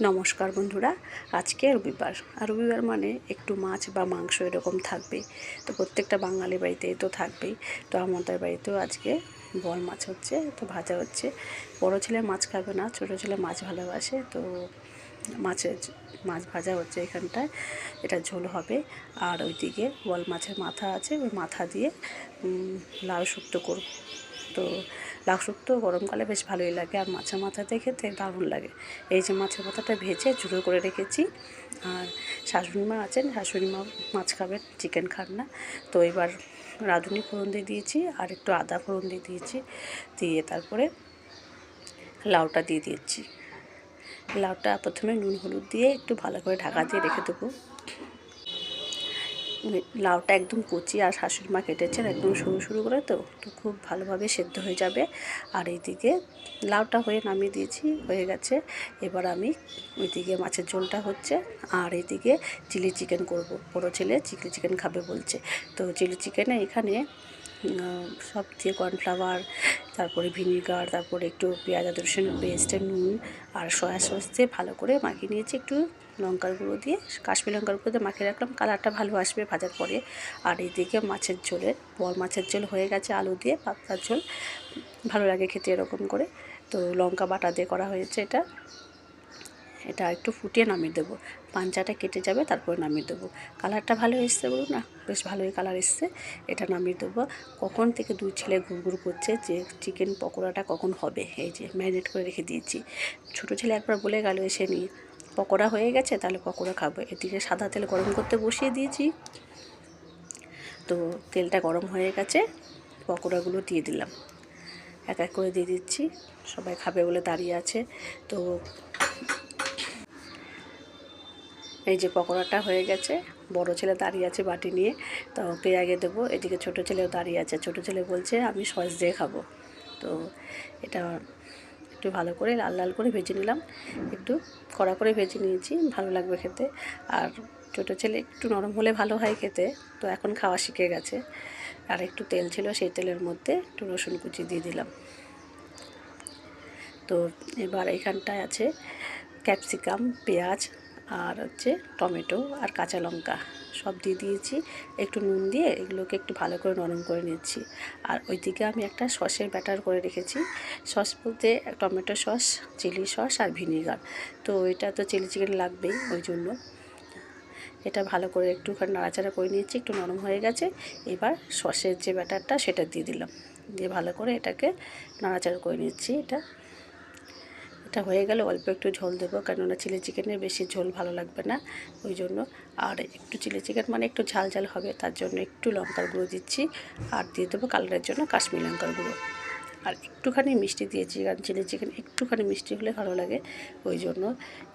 নমস্কার বন্ধুরা, আজকে রবিবার। আর রবিবার মানে একটু মাছ বা মাংস এরকম থাকবে তো প্রত্যেকটা বাঙালি বাড়িতেই তো থাকবেই। তো আমাদের বাড়িতেও আজকে বল মাছ হচ্ছে, তো ভাজা হচ্ছে। বড় ছেলে মাছ খাবে না, ছোটো ছেলে মাছ ভালোবাসে, তো মাছের মাছ ভাজা হচ্ছে এখানটায়। এটা ঝোল হবে। আর ওইদিকে বল মাছের মাথা আছে, ওই মাথা দিয়ে লাউ শুক্তো করব। তো লাউ শুক্তো গরমকালে বেশ ভালোই লাগে আর মাছের মাথাতে খেতে দারুণ লাগে। এই যে মাছের মাথাটা ভেজে ঝুড়ো করে রেখেছি। আর শাশুড়ি মা আছেন, শাশুড়ি মা মাছ খাবেন চিকেন খান না। তো এবার রাঁধুনি ফোড়ন দিয়ে দিয়েছি আর একটু আদা ফোড়ন দিয়ে দিয়েছি। দিয়ে তারপরে লাউটা দিয়ে দিয়েছি। লাউটা প্রথমে নুন, হলুদ দিয়ে একটু ভালো করে ঢাকা দিয়ে রেখে দেবো। লাউটা একদম কচি আর শাশুড়ি মা কেটেছেন একদম সরু শুরু করে তো তো খুব ভালোভাবে সেদ্ধ হয়ে যাবে। আর এইদিকে লাউটা হয়ে নামিয়ে দিয়েছি, হয়ে গেছে। এবার আমি ওইদিকে মাছের ঝোলটা হচ্ছে আর এইদিকে চিলি চিকেন করব। বড়ো ছেলে চিলি চিকেন খাবে বলছে। তো চিলি চিকেনে এখানে সব দিয়ে কর্নফ্লাওয়ার, তারপরে ভিনিগার, তারপরে একটু পেঁয়াজ, আদা রসুনের পেস্ট, নুন আর সয়া সস দিয়ে ভালো করে মাখিয়ে নিয়েছি, একটু লঙ্কার গুঁড়ো দিয়ে, কাশ্মীর লঙ্কার গুঁড়ো দিয়ে মাখিয়ে রাখলাম। কালারটা ভালো আসবে ভাজার পরে। আর এইদিকে মাছের ঝোলের বল মাছের ঝোল হয়ে গেছে, আলু দিয়ে পাতলার ঝোল। ভালো লাগে খেতে এরকম করে। তো লঙ্কা বাটা দিয়ে করা হয়েছে এটা। এটা একটু ফুটিয়ে নামিয়ে দেবো। পাঞ্চাটা কেটে যাবে, তারপরে নামিয়ে দেবো। কালারটা ভালো এসছে বলুন না? বেশ ভালোই কালার এসছে। এটা নামিয়ে দেবো। কখন থেকে দুই ছেলে ঘুরঘুর করছে যে চিকেন পকোড়াটা কখন হবে? এই যে ম্যারিনেট করে রেখে দিয়েছি। ছোটো ছেলে একবার বলে গেল এসে নিয়ে পকোড়া হয়ে গেছে, তাহলে পকোড়া খাব। এদিকে সাদা তেল গরম করতে বসিয়ে দিয়েছি। তো তেলটা গরম হয়ে গেছে, পকোড়াগুলো দিয়ে দিলাম। এক এক করে দিয়ে দিচ্ছি। সবাই খাবে বলে দাঁড়িয়ে আছে। তো এই যে পকোড়াটা হয়ে গেছে। বড় ছেলে দাঁড়িয়ে আছে বাটি নিয়ে। তো ওকে আগে দেবো। এদিকে ছোট ছেলেও দাঁড়িয়ে আছে। ছোট ছেলে বলছে, আমি সস দিয়ে খাব। তো এটা একটু ভালো করে লাল লাল করে ভেজে নিলাম। একটু কড়া করে ভেজে নিয়েছি। ভালো লাগবে খেতে। আর ছোটো ছেলে একটু নরম হলে ভালো হয় খেতে। তো এখন খাওয়া শিখে গেছে। আর একটু তেল ছিল সেই তেলের মধ্যে একটু রসুন কুচি দিয়ে দিলাম। তো এবার এখানটায় আছে ক্যাপসিকাম, পেঁয়াজ আর হচ্ছে টমেটো আর কাঁচা লঙ্কা সব দিয়ে দিয়েছি। একটু নুন দিয়ে এগুলোকে একটু ভালো করে নরম করে নিচ্ছি। আর ওইদিকে আমি একটা সসের ব্যাটার করে রেখেছি। সস বলতে টমেটো সস, চিলি সস আর ভিনিগার। তো এটা তো চিলি চিকেন লাগবেই ওই জন্য। এটা ভালো করে একটুখানি নাড়াচাড়া করে নিয়েছি, একটু নরম হয়ে গেছে। এবার সসের যে ব্যাটারটা সেটা দিয়ে দিলাম। দিয়ে ভালো করে এটাকে নাড়াচাড়া করে নিচ্ছি এটা। এটা হয়ে গেলে অল্প একটু ঝোল দেবো, কেননা চিলি চিকেনের বেশি ঝোল ভালো লাগবে না, ওই জন্য। আর একটু চিলি চিকেন মানে একটু ঝাল ঝাল হবে, তার জন্য একটু লঙ্কার গুঁড়ো দিচ্ছি, আর দিয়ে দেবো কালারের জন্য কাশ্মীর লঙ্কার গুঁড়ো। আর একটুখানি মিষ্টি দিয়েছি, কারণ চিলি চিকেন একটুখানি মিষ্টি হলে ভালো লাগে, ওই জন্য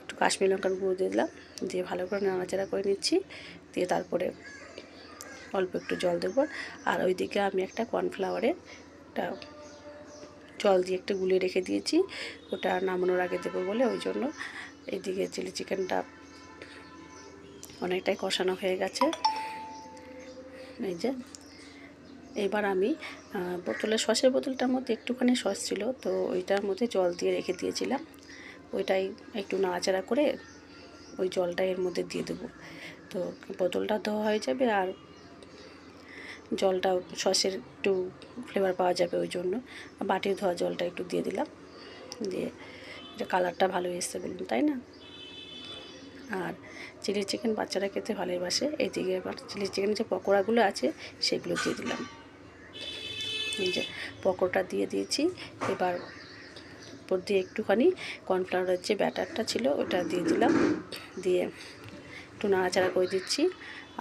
একটু কাশ্মীর লঙ্কার গুঁড়ো দিয়ে দিলাম, দিয়ে ভালো করে নাড়াচাড়া করে নিচ্ছি, দিয়ে তারপরে অল্প একটু জল দেবো। আর ওইদিকে আমি একটা কর্নফ্লাওয়ারের একটা জল দিয়ে একটু গুলিয়ে রেখে দিয়েছি। ওটা নামানোর আগে দেবো বলে ওই জন্য এইদিকে চিলি চিকেনটা অনেকটাই কষানো হয়ে গেছে। এই যে এবার আমি আহ, বোতলের সসের বোতলটার মধ্যে একটুখানি সস ছিল তো ওইটার মধ্যে জল দিয়ে রেখে দিয়েছিলাম। ওইটাই একটু নাড়াচাড়া করে ওই জলটা এর মধ্যে দিয়ে দেবো। তো বোতলটা ধোয়া হয়ে যাবে আর জলটা সসের একটু ফ্লেভার পাওয়া যাবে ওই জন্য। বাটির ধোয়া জলটা একটু দিয়ে দিলাম। দিয়ে এটা কালারটা ভালো এসছে বলুন, তাই না? আর চিলি চিকেন বাচ্চারা খেতে ভালোবাসে এইদিকে এবার চিলি চিকেন যে পকোড়াগুলো আছে, সেগুলো দিয়ে দিলাম। এই যে পকোড়াটা দিয়ে দিয়েছি। এবার উপর দিয়ে একটুখানি কর্নফ্লাওয়ারের যে ব্যাটারটা ছিল, ওটা দিয়ে দিলাম। দিয়ে একটু নাড়াচাড়া করে দিচ্ছি।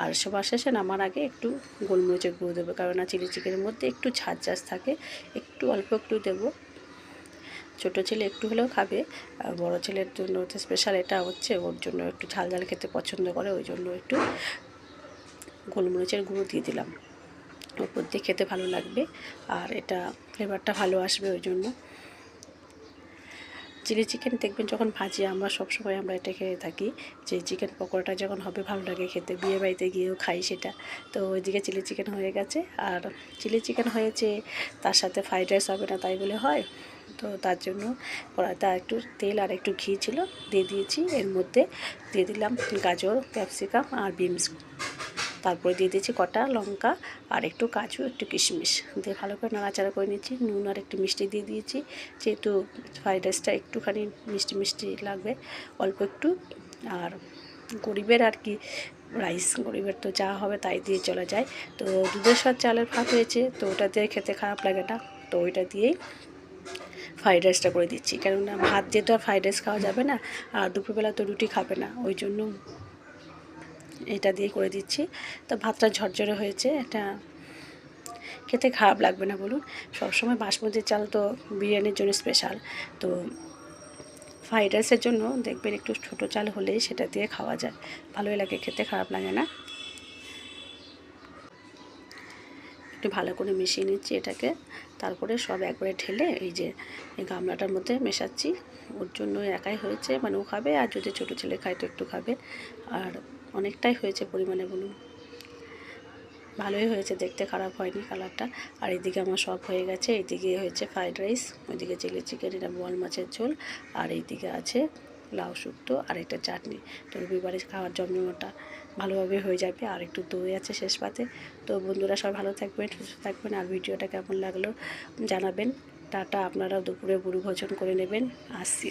আর সবার শেষে নামার আগে একটু গোলমরিচের গুঁড়ো দেবো কারণ চিলি চিকেনের মধ্যে একটু ঝাঁঝ ঝাঁঝ থাকে, একটু অল্প একটু দেবো। ছোটো ছেলে একটু হলেও খাবে, আর বড়ো ছেলের জন্য হচ্ছে স্পেশাল এটা হচ্ছে, ওর জন্য একটু ঝাল ঝাল খেতে পছন্দ করে, ওই জন্য একটু গোলমরিচের গুঁড়ো দিয়ে দিলাম। ওপর দিয়ে খেতে ভালো লাগবে, আর এটা ফ্লেভারটা ভালো আসবে ওই জন্য। চিলি চিকেন দেখবেন যখন ভাজি, আমরা সবসময় আমরা এটা খেয়ে থাকি যে চিকেন পকোড়াটা যখন হবে ভালো লাগে খেতে। বিয়ে বাড়িতে গিয়েও খাই সেটা। তো ওইদিকে চিলি চিকেন হয়ে গেছে। আর চিলি চিকেন হয়েছে, তার সাথে ফ্রাইড রাইস হবে না তাই বলে হয়। তো তার জন্য কড়াইতে আর একটু তেল আর একটু ঘি ছিল, দিয়ে দিয়েছি। এর মধ্যে দিয়ে দিলাম গাজর, ক্যাপসিকাম আর বিনস। তারপরে দিয়ে দিয়েছি কটা লঙ্কা আর একটু কাজু, একটু কিশমিশ। দিয়ে ভালো করে নাড়াচাড়া করে নিয়েছি নুন আর একটু মিষ্টি দিয়ে দিয়েছি। যেহেতু ফ্রাইড রাইসটা একটুখানি মিষ্টি মিষ্টি লাগবে, অল্প একটু। আর গরিবের আর কি রাইস, গরিবের তো যা হবে তাই দিয়ে চলে যায়। তো দুধের সাথে চালের ভাত হয়েছে, তো ওটা দিয়ে খেতে খারাপ লাগে না। তো ওইটা দিয়েই ফ্রাইড রাইসটা করে দিচ্ছি। কেননা ভাত যেহেতু আর ফ্রাইড রাইস খাওয়া যাবে না, আর দুপুরবেলা তো রুটি খাবে না, ওই জন্য এটা দিয়ে করে দিচ্ছি। তো ভাতটা ঝরঝরে হয়েছে এটা খেতে খারাপ লাগবে না বলুন। সবসময় বাসমতি চাল তো বিরিয়ানির জন্য স্পেশাল তো ফ্রাইড রাইসের জন্য দেখবেন একটু ছোটো চাল হলেই সেটা দিয়ে খাওয়া যায়। ভালোই লাগে খেতে, খারাপ লাগে না। একটু ভালো করে মিশিয়ে নিচ্ছি এটাকে। তারপরে সব একবারে ঢেলে এই যে এই গামলাটার মধ্যে মেশাচ্ছি। ওর জন্য একাই হয়েছে মানে ও খাবে আর যদি ছোটো ছেলে খায় তো একটু খাবে। আর অনেকটাই হয়েছে পরিমাণে বলুন। ভালোই হয়েছে, দেখতে খারাপ হয়নি কালারটা। আর এদিকে আমার সব হয়ে গেছে, এইদিকে হয়েছে ফ্রাইড রাইস, ওইদিকে চিলি চিকেন, এটা বোয়াল মাছের ঝোল, আর এইদিকে আছে লাউ শুক্তো আর একটা চাটনি। তো রবিবারে খাওয়ার জন্মটা ভালোভাবে হয়ে যাবে, আর একটু দই আছে শেষ পাতে। তো বন্ধুরা সব ভালো থাকবেন, সুস্থ থাকবেন, আর ভিডিওটা কেমন লাগল জানাবেন। টাটা আপনারা দুপুরে বুড়ি ভোজন করে নেবেন। আসছি